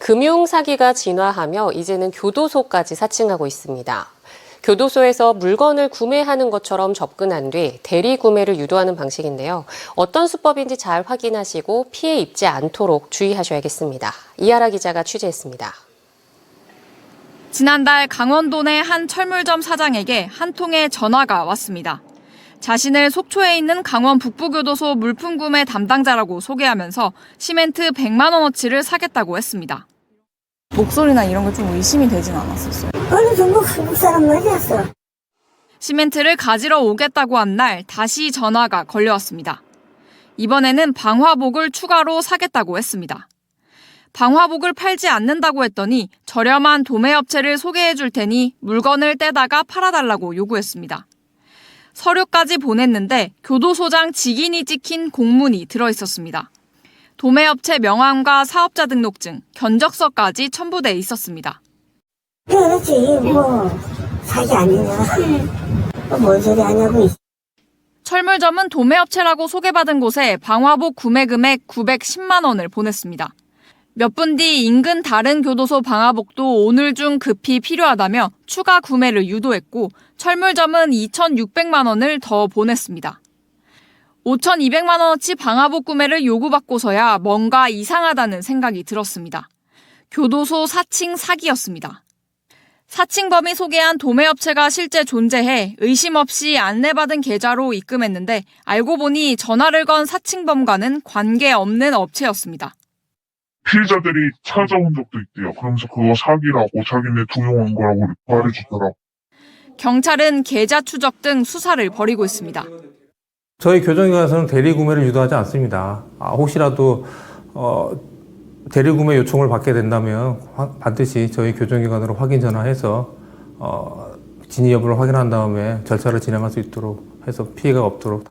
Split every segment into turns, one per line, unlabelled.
금융 사기가 진화하며 이제는 교도소까지 사칭하고 있습니다. 교도소에서 물건을 구매하는 것처럼 접근한 뒤 대리 구매를 유도하는 방식인데요. 어떤 수법인지 잘 확인하시고 피해 입지 않도록 주의하셔야겠습니다. 이하라 기자가 취재했습니다.
지난달 강원도 내 한 철물점 사장에게 한 통의 전화가 왔습니다. 자신을 속초에 있는 강원 북부교도소 물품 구매 담당자라고 소개하면서 시멘트 100만 원어치를 사겠다고 했습니다.
목소리나 이런 거좀 의심이 되진 않았었어요.
어느 정도 한국 사람 말이었어.
시멘트를 가지러 오겠다고 한 날 다시 전화가 걸려왔습니다. 이번에는 방화복을 추가로 사겠다고 했습니다. 방화복을 팔지 않는다고 했더니 저렴한 도매업체를 소개해 줄 테니 물건을 떼다가 팔아달라고 요구했습니다. 서류까지 보냈는데 교도소장 직인이 찍힌 공문이 들어 있었습니다. 도매업체 명함과 사업자 등록증, 견적서까지 첨부돼 있었습니다.
그렇지, 뭐, 사기 아니냐. 뭐, 뭔 소리 하냐고.
철물점은 도매업체라고 소개받은 곳에 방화복 구매 금액 910만 원을 보냈습니다. 몇 분 뒤 인근 다른 교도소 방화복도 오늘 중 급히 필요하다며 추가 구매를 유도했고 철물점은 2,600만 원을 더 보냈습니다. 5,200만 원어치 방화복 구매를 요구받고서야 뭔가 이상하다는 생각이 들었습니다. 교도소 사칭 사기였습니다. 사칭범이 소개한 도매업체가 실제 존재해 의심 없이 안내받은 계좌로 입금했는데 알고 보니 전화를 건 사칭범과는 관계 없는 업체였습니다.
피해자들이 찾아온 적도 있대요. 그러면서 그거 사기라고 자기네 동용한 거라고 말해주더라고.
경찰은 계좌 추적 등 수사를 벌이고 있습니다.
저희 교정기관에서는 대리 구매를 유도하지 않습니다. 아, 혹시라도 어, 대리 구매 요청을 받게 된다면 화- 반드시 저희 교정기관으로 확인 전화해서 어, 진위 여부를 확인한 다음에 절차를 진행할 수 있도록 해서 피해가 없도록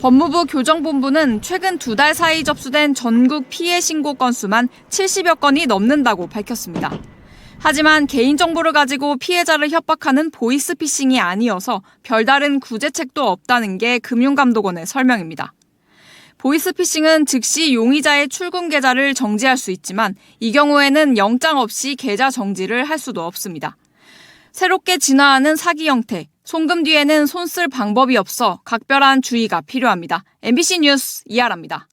법무부 교정본부는 최근 두 달 사이 접수된 전국 피해 신고 건수만 70여 건이 넘는다고 밝혔습니다. 하지만 개인정보를 가지고 피해자를 협박하는 보이스피싱이 아니어서 별다른 구제책도 없다는 게 금융감독원의 설명입니다. 보이스피싱은 즉시 용의자의 출금 계좌를 정지할 수 있지만 이 경우에는 영장 없이 계좌 정지를 할 수도 없습니다. 새롭게 진화하는 사기 형태, 송금 뒤에는 손 쓸 방법이 없어 각별한 주의가 필요합니다. MBC 뉴스 이하라입니다.